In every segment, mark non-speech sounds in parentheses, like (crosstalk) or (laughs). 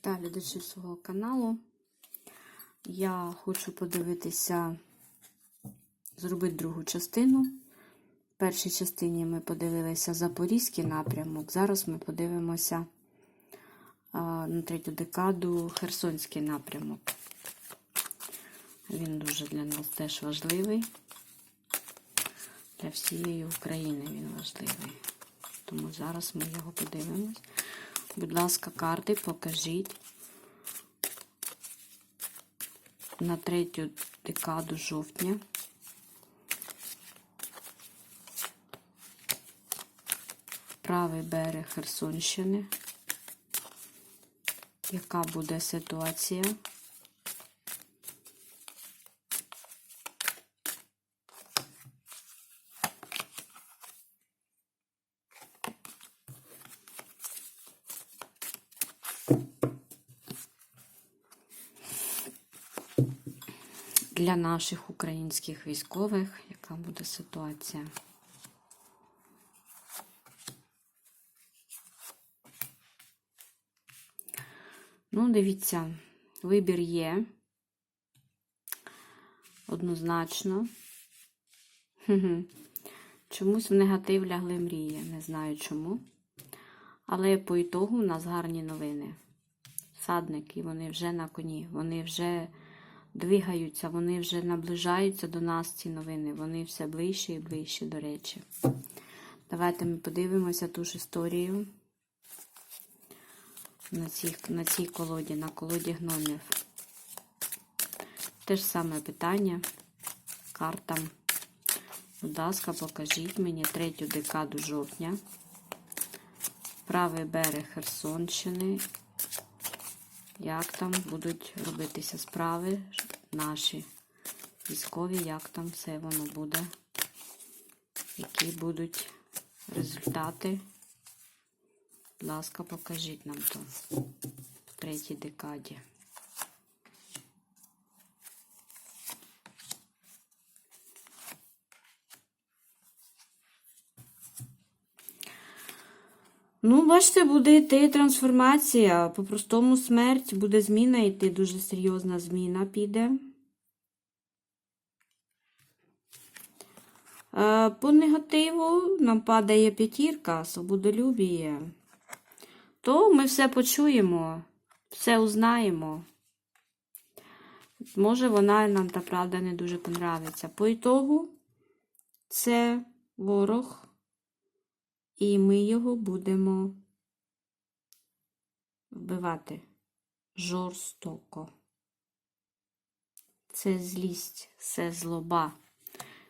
Вітаю глядачів свого каналу. Я хочу подивитися, зробити другу частину. В першій частині ми подивилися Запорізький напрямок. Зараз ми подивимося на третю декаду Херсонський напрямок. Він дуже для нас теж важливий. Для всієї України він важливий. Тому зараз ми його подивимось. Будь ласка, карти покажіть на третю декаду жовтня. Правий берег Херсонщини. Яка буде ситуація? Для наших українських військових, яка буде ситуація? Ну, дивіться, вибір є. Однозначно. Чомусь в негатив лягли мрії. Не знаю чому. Але по ітогу у нас гарні новини. Садники, вони вже на коні, вони вже двигаються, вони вже наближаються до нас, ці новини. Вони все ближче і ближче, до речі. Давайте ми подивимося ту ж історію на цій, на цій колоді, на колоді гномів. Те ж саме питання картам. Будь ласка, покажіть мені третю декаду жовтня. Правий берег Херсонщини. Як там будуть робитися справи наші військові, як там все воно буде, які будуть результати. Будь ласка, покажіть нам то в третій декаді. Ну, бачите, буде йти трансформація. По-простому смерть, буде зміна йти, дуже серйозна зміна піде. Е, По негативу нам падає п'ятірка, свободолюбіє. То ми все почуємо, все узнаємо. Може, вона нам та правда не дуже понравиться. По ітогу це ворог. І ми його будемо вбивати жорстоко. Це злість, це злоба.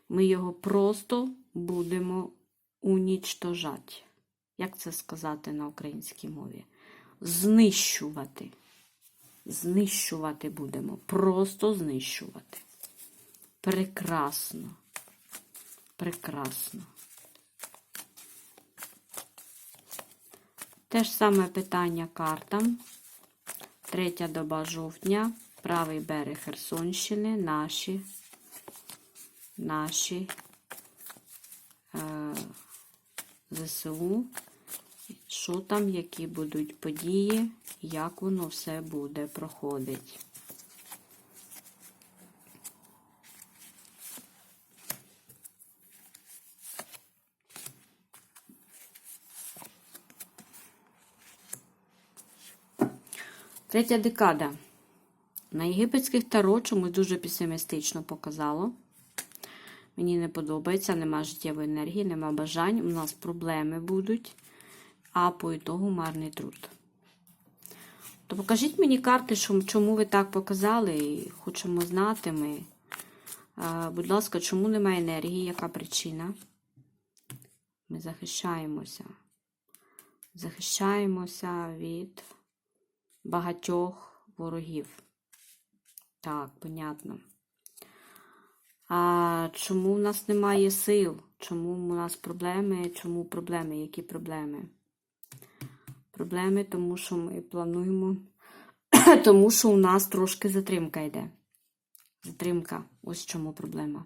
Ми його просто будемо унічтожати. Як це сказати на українській мові? Знищувати. Знищувати будемо. Просто знищувати. Прекрасно. Прекрасно. Те ж саме питання картам. Третя доба жовтня, правий берег Херсонщини, наші, наші е, ЗСУ. Що там, які будуть події, як воно все буде проходить. Третя декада. На єгипетських таро чомусь дуже песимістично показало. Мені не подобається, нема життєвої енергії, нема бажань. У нас проблеми будуть, а по ітогу марний труд. То покажіть мені карти, чому ви так показали, і хочемо знати ми. Будь ласка, чому немає енергії? Яка причина? Ми захищаємося. Захищаємося від багатьох ворогів. Так, понятно. А чому в нас немає сил? Чому у нас проблеми? Чому проблеми? Які проблеми? Проблеми, тому що ми плануємо, (clears throat) тому що у нас трошки затримка йде. Затримка. Ось чому проблема.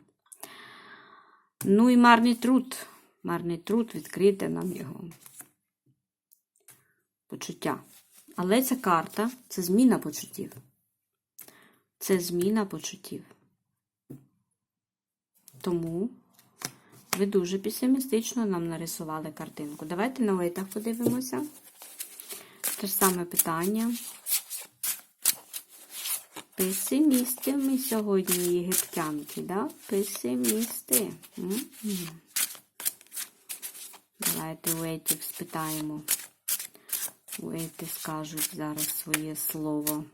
Ну і марний труд. Марний труд відкрити нам його. Почуття. Але ця карта це зміна почуттів. Це зміна почуттів. Тому ви дуже песимістично нам нарисували картинку. Давайте на витах подивимося. Те ж саме питання. Песимісти ми сьогодні єгиптянки, да? Песимісти. М-м. Давайте у етів спитаємо. У ети скажуть зараз своє слово.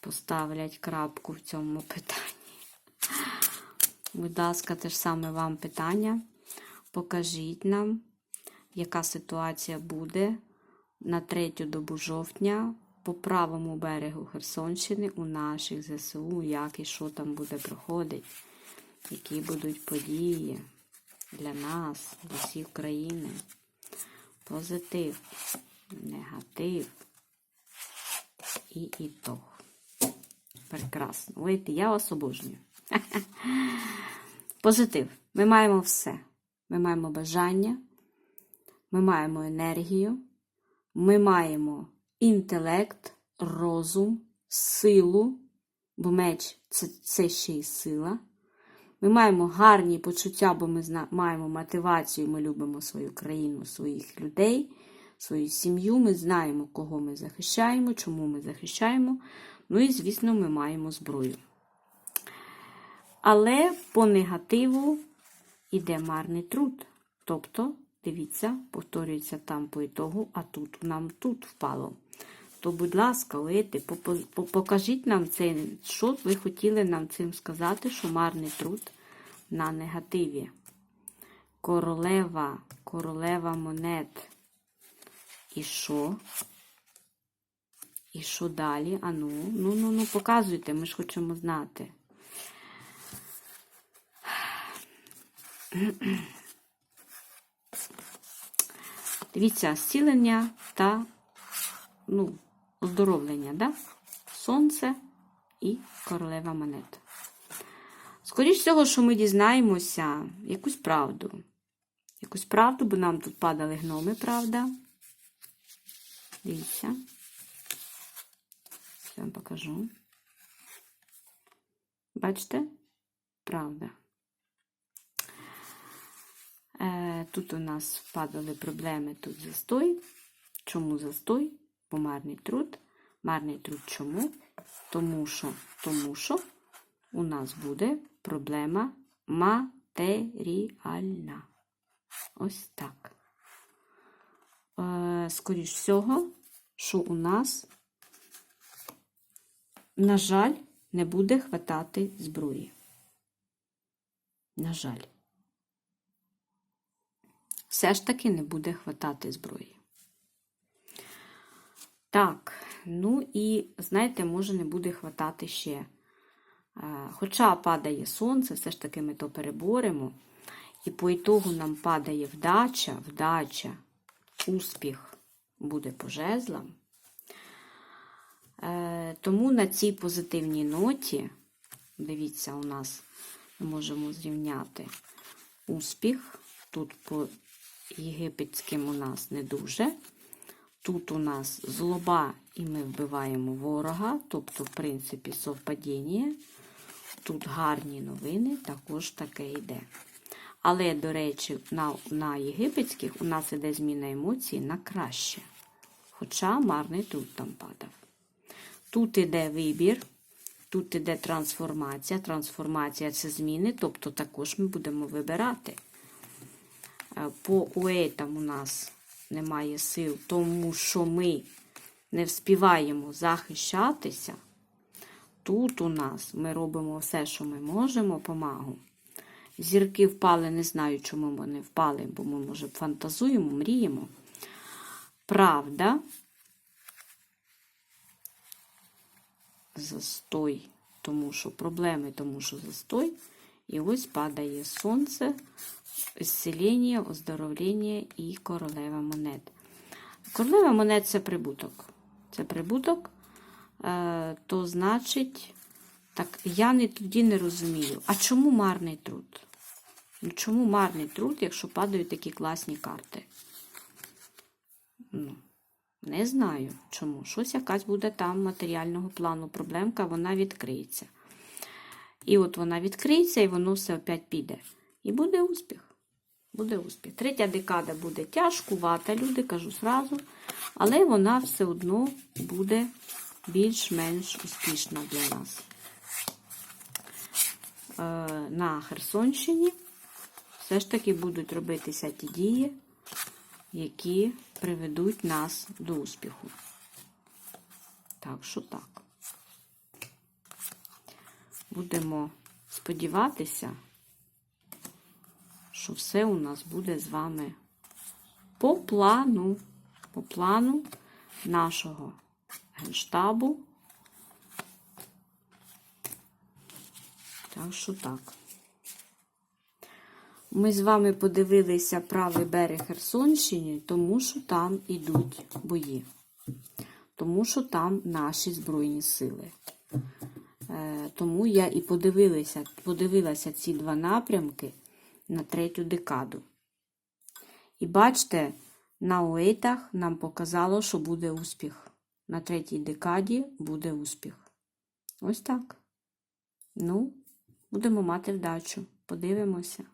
Поставлять крапку в цьому питанні. Будь ласка, те ж саме вам питання. Покажіть нам, яка ситуація буде на третю добу жовтня по правому берегу Херсонщини у наших ЗСУ, як і що там буде проходити, які будуть події для нас, для всієї України. Позитив, негатив і ітог. Прекрасно. Вийти, я вас обожнюю. (laughs) Позитив. Ми маємо все. Ми маємо бажання, ми маємо енергію, ми маємо інтелект, розум, силу, бо меч це, це ще й сила. Ми маємо гарні почуття, бо ми маємо мотивацію, ми любимо свою країну, своїх людей, свою сім'ю. Ми знаємо, кого ми захищаємо, чому ми захищаємо. Ну і, звісно, ми маємо зброю. Але по негативу йде марний труд. Тобто, дивіться, повторюється там по ітогу, а тут нам тут впало. То, будь ласка, Лети, покажіть нам це, що ви хотіли нам цим сказати, що марний труд на негативі. Королева, королева монет. І що? І що далі? А ну, ну, ну, ну, показуйте, ми ж хочемо знати. Дивіться, зцілення та ну, оздоровлення, да? Сонце і королева монет. Скоріше всього, що ми дізнаємося якусь правду. Якусь правду, бо нам тут падали гноми, правда? Дивіться. Я вам покажу. Бачите? Правда. Е, Тут у нас падали проблеми, тут застой. Чому застой? Бо марний труд. Марний труд чому? Тому що, тому що у нас буде проблема матеріальна. Ось так. Е, Скоріш всього, що у нас, на жаль, не буде хватати зброї. На жаль. Все ж таки не буде хватати зброї. Так, ну і, знаєте, може, не буде хватати ще. Е, Хоча падає сонце, все ж таки ми то переборемо. І по ітогу нам падає вдача, вдача, успіх буде по жезлам. Е, Тому на цій позитивній ноті, дивіться, у нас ми можемо зрівняти успіх. Тут по єгипетським у нас не дуже. Тут у нас злоба, і ми вбиваємо ворога, тобто, в принципі, совпадіння. Тут гарні новини, також таке йде. Але, до речі, на, на єгипетських у нас іде зміна емоцій на краще. Хоча марний тут там падав. Тут іде вибір, тут іде трансформація. Трансформація це зміни, тобто також ми будемо вибирати. Е, По уейтам у нас немає сил, тому що ми не вспіваємо захищатися. Тут у нас ми робимо все, що ми можемо по магу. Зірки впали, не знаю, чому вони впали, бо ми, може, фантазуємо, мріємо. Правда. Застой, тому що проблеми, тому що застой. І ось падає сонце, зцілення, оздоровлення і королева монет. Королева монет це прибуток. Це прибуток, е, то значить, так, я не тоді не розумію. А чому марний труд? Ну, чому марний труд, якщо падають такі класні карти? Ну, Не знаю чому. Щось якась буде там матеріального плану проблемка, вона відкриється. І от вона відкриється, і воно все опять піде. І буде успіх. Буде успіх. Третя декада буде тяжкувата, люди, кажу сразу, але вона все одно буде більш-менш успішна для нас. Е, На Херсонщині все ж таки будуть робитися ті дії, які приведуть нас до успіху. Так що так. Будемо сподіватися, що все у нас буде з вами по плану, по плану нашого генштабу. Так що так. Ми з вами подивилися правий берег Херсонщини, тому що там ідуть бої. Тому що там наші Збройні сили. Е, Тому я і подивилася, подивилася ці два напрямки на третю декаду. І бачите, на уейтах нам показало, що буде успіх. На третій декаді буде успіх. Ось так. Ну, будемо мати вдачу. Подивимося.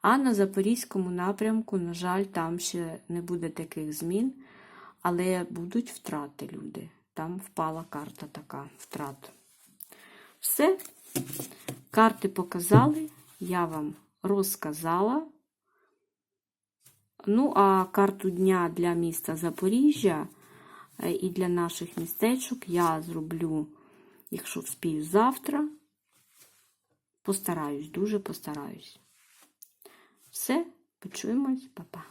А на Запорізькому напрямку, на жаль, там ще не буде таких змін, але будуть втрати люди. Там впала карта така втрат. Все. Карти показали, я вам розказала. Ну, а карту дня для міста Запоріжжя е, і для наших містечок я зроблю, якщо вспію завтра. Постараюсь, дуже постараюсь. Все, почуємось, па-па.